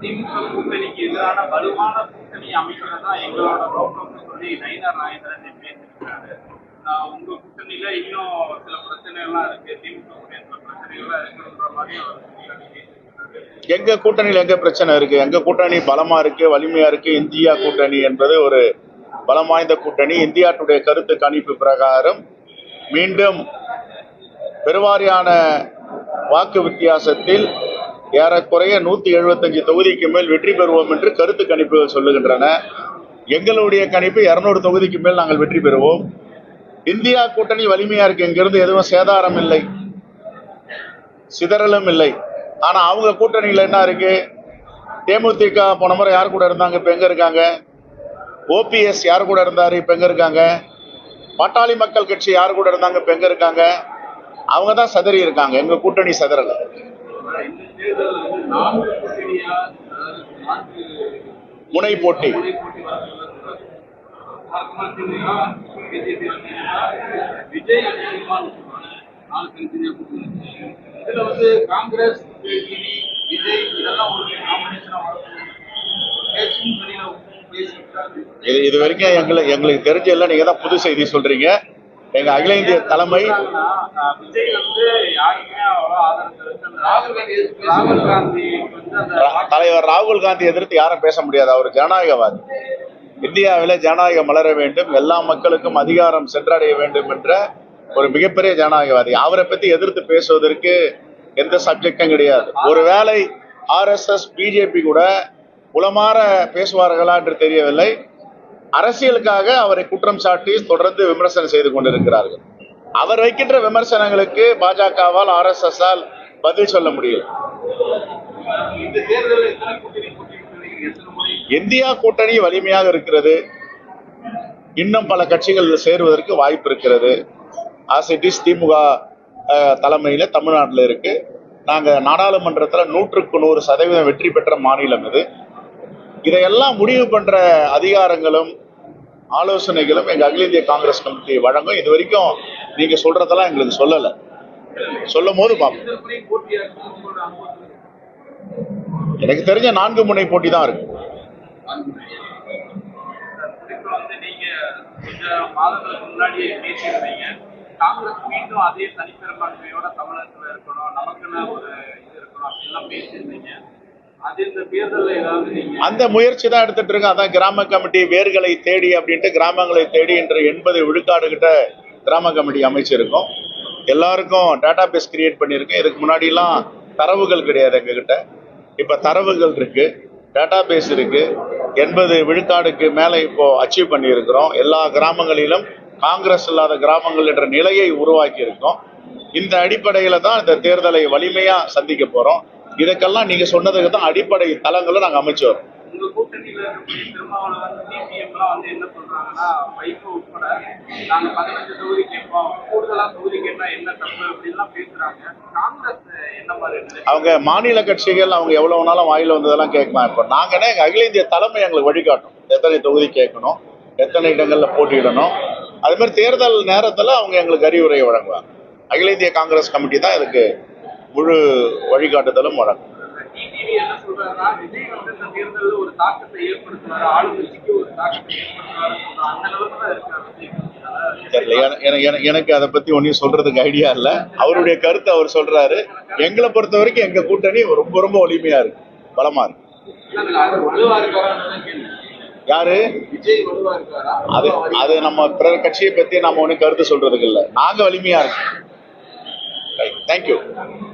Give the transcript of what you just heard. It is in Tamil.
திமுக கூட்டணிக்கு எதிரான வலுவான கூட்டணி அமைக்கிறதா எங்களோட நோக்கம்னு சொல்லி நயினார் நாயந்திரன் பேசியிருக்காரு. உங்க கூட்டணியில இன்னும் சில பிரச்சனை எல்லாம் இருக்கு. திமுக கூட சில பிரச்சனைகள்லாம் இருக்குன்ற மாதிரி எங்க கூட்டணியில் எங்க பிரச்சனை இருக்கு? எங்க கூட்டணி பலமா இருக்கு வலிமையா இருக்கு? இந்தியா கூட்டணி என்பது ஒரு பலம் வாய்ந்த கூட்டணி. இந்தியா டுடே கருத்து கணிப்பு பிரகாரம் மீண்டும் பெருவாரியான வாக்கு வித்தியாசத்தில் ஏறக்குறைய நூத்தி எழுபத்தஞ்சு தொகுதிக்கு மேல் வெற்றி பெறுவோம் என்று கருத்து கணிப்புகள் சொல்லுகின்றன. எங்களுடைய கணிப்பு இருநூறு தொகுதிக்கு மேல் நாங்கள் வெற்றி பெறுவோம். இந்தியா கூட்டணி வலிமையா இருக்கு இங்கிருந்து எதுவும் சேதாரம் இல்லை. சிதறலும் இல்லை. ஆனா அவங்க கூட்டணியில என்ன இருக்கு? தேமுதிக போன முறை யார் கூட இருந்தாங்க? இப்ப எங்க இருக்காங்க? ஓபிஎஸ் யார் கூட இருந்தாரு? இப்ப எங்க இருக்காங்க? பாட்டாளி மக்கள் கட்சி யார் கூட இருந்தாங்க? இப்ப எங்க இருக்காங்க? அவங்க தான் சதறி இருக்காங்க. எங்க கூட்டணி சதறல. முனை போட்டி. விஜய் இதுல வந்து காங்கிரஸ் விஜய் இதெல்லாம் ஒரு காம்பினேஷனா இது வரைக்கும் எங்களுக்கு எங்களுக்கு தெரிஞ்ச எல்லாம் நீங்க தான் புது செய்தி சொல்றீங்க. எங்க அகில இந்திய தலைமை விஜய் வந்து யாருமே அவ்வளோ ஆதரவு தெரிவிக்கல. ராகுல் காந்தி எதிர்த்து ராகுல் காந்தி வந்து அந்த ரா- தலைவர் ராகுல் காந்தி எதிர்த்து யாரும் பேச முடியாது. அவர் ஜனநாயகவாதி. இந்தியாவில ஜனநாயகம் மலர வேண்டும். எல்லா மக்களுக்கும் அதிகாரம் சென்றடைய வேண்டும் என்ற ஒரு மிகப்பெரிய ஜனநாயகவாதி. அவரை பத்தி எதிர்த்து பேசுவதற்கு எந்த சப்ஜெக்டும் கிடையாது. ஒருவேளை ஆர்எஸ்எஸ் பிஜேபி கூட உளமாற பேசுவார்களா என்று தெரியவில்லை. அரசியலுக்காக அவரை குற்றம் சாட்டி தொடர்ந்து விமர்சனம் செய்து கொண்டிருக்கிறார்கள். அவர் வைக்கின்ற விமர்சனங்களுக்கு பாஜகவால் ஆர்எஸ்எஸ் ஆல் பதில் சொல்ல முடியல. இந்தியா கூட்டணி வலிமையாக இருக்கிறது. இன்னும் பல கட்சிகள் சேருவதற்கு வாய்ப்பு இருக்கிறது. ஆஸ் இட் இஸ் திமுக தலைமையில் தலைமையில தமிழ்நாட்டில் இருக்கு. நாங்க நாடாளுமன்றத்துல நூற்றுக்கு நூறு சதவீதம் வெற்றி பெற்ற மாநிலம் இது. இதையெல்லாம் முடிவு பண்ற அதிகாரங்களும் ஆலோசனைகளும் எங்க அகில இந்திய காங்கிரஸ் கமிட்டி வழங்கும். இது வரைக்கும் நீங்க சொல்றதெல்லாம் எங்களுக்கு சொல்லலை. சொல்லும் போது பார்ப்போம் எனக்கு தெரிஞ்ச நான்கு முனை போட்டி தான் இருக்கு. காங்கிரஸ் மீண்டும் அதே தனிப்பெரும்பான்மையோட தமிழகத்துல இருக்கணும் நமக்குன்னு ஒரு இது இருக்கணும் பேசியிருந்தீங்க அந்த முயற்சி தான் எடுத்துட்டு இருக்கோம் அதான் கிராம கமிட்டி வேர்களை தேடி அப்படின்ட்டு கிராமங்களை தேடி என்று எண்பது விழுக்காடு கிட்ட கிராம கமிட்டி அமைச்சிருக்கோம். எல்லாருக்கும் டேட்டா பேஸ் கிரியேட் பண்ணியிருக்கோம் இதுக்கு முன்னாடிலாம் தரவுகள் கிடையாது எங்ககிட்ட. இப்போ தரவுகள் இருக்கு டேட்டா பேஸ் இருக்கு. எண்பது விழுக்காடுக்கு மேலே இப்போ அச்சீவ் பண்ணியிருக்கிறோம். எல்லா கிராமங்களிலும் காங்கிரஸ் இல்லாத கிராமங்கள் என்ற நிலையை உருவாக்கி இருக்கோம் இந்த அடிப்படையில் தான் இந்த தேர்தலை வலிமையாக சந்திக்க போகிறோம் இதுக்கெல்லாம் நீங்கள் சொன்னதுக்கு தான் அடிப்படை தளங்களை நாங்கள் அமைச்சு வரோம். உங்க கூட்டணியில இருக்கக்கூடிய திருமாவளவன் சிபிஎம் எல்லாம் வந்து என்ன சொல்றாங்கன்னா வைகோ உட்பட நாங்க பதினஞ்சு தொகுதி கேட்போம். கூடுதலா தொகுதி கேட்டா என்ன தப்பு அப்படின்லாம் பேசுறாங்க. காங்கிரஸ் என்ன மாதிரி அவங்க மாநில கட்சிகள் அவங்க எவ்வளவு நாளும் வாயில வந்ததெல்லாம் கேட்கலாம். இப்போ நாங்கன்னா எங்க அகில இந்திய தலைமை எங்களுக்கு வழிகாட்டும். எத்தனை தொகுதி கேட்கணும் எத்தனை இடங்கள்ல போட்டியிடணும். அது மாதிரி தேர்தல் நேரத்துல அவங்க எங்களுக்கு அறிவுரை வழங்குவாங்க. அகில இந்திய காங்கிரஸ் கமிட்டி தான் இதுக்கு முழு வழிகாட்டுதலும் வழங்கும். என்ன சொல்றாருன்னா விஜய் வந்து இந்த தேர்தலில் ஒரு தாக்கத்தை ஏற்படுத்துவாரு ஆளுங்கட்சிக்கு ஒரு தாக்கத்தை ஏற்படுத்துவாரு அந்த நிலைமை தான் இருக்காரு எனக்கு அதை பத்தி ஒன்றும் சொல்றதுக்கு ஐடியா இல்ல. அவருடைய கருத்தை அவர் சொல்றாரு. எங்களை பொறுத்த வரைக்கும் எங்க கூட்டணி ரொம்ப ரொம்ப வலிமையா இருக்கு. பலமா இருக்கு. யாரு? அது அது நம்ம பிற கட்சியை பத்தி நம்ம ஒன்றும் கருத்து சொல்றதுக்கு இல்ல. நாங்க வலிமையா இருக்கோம். தேங்க்யூ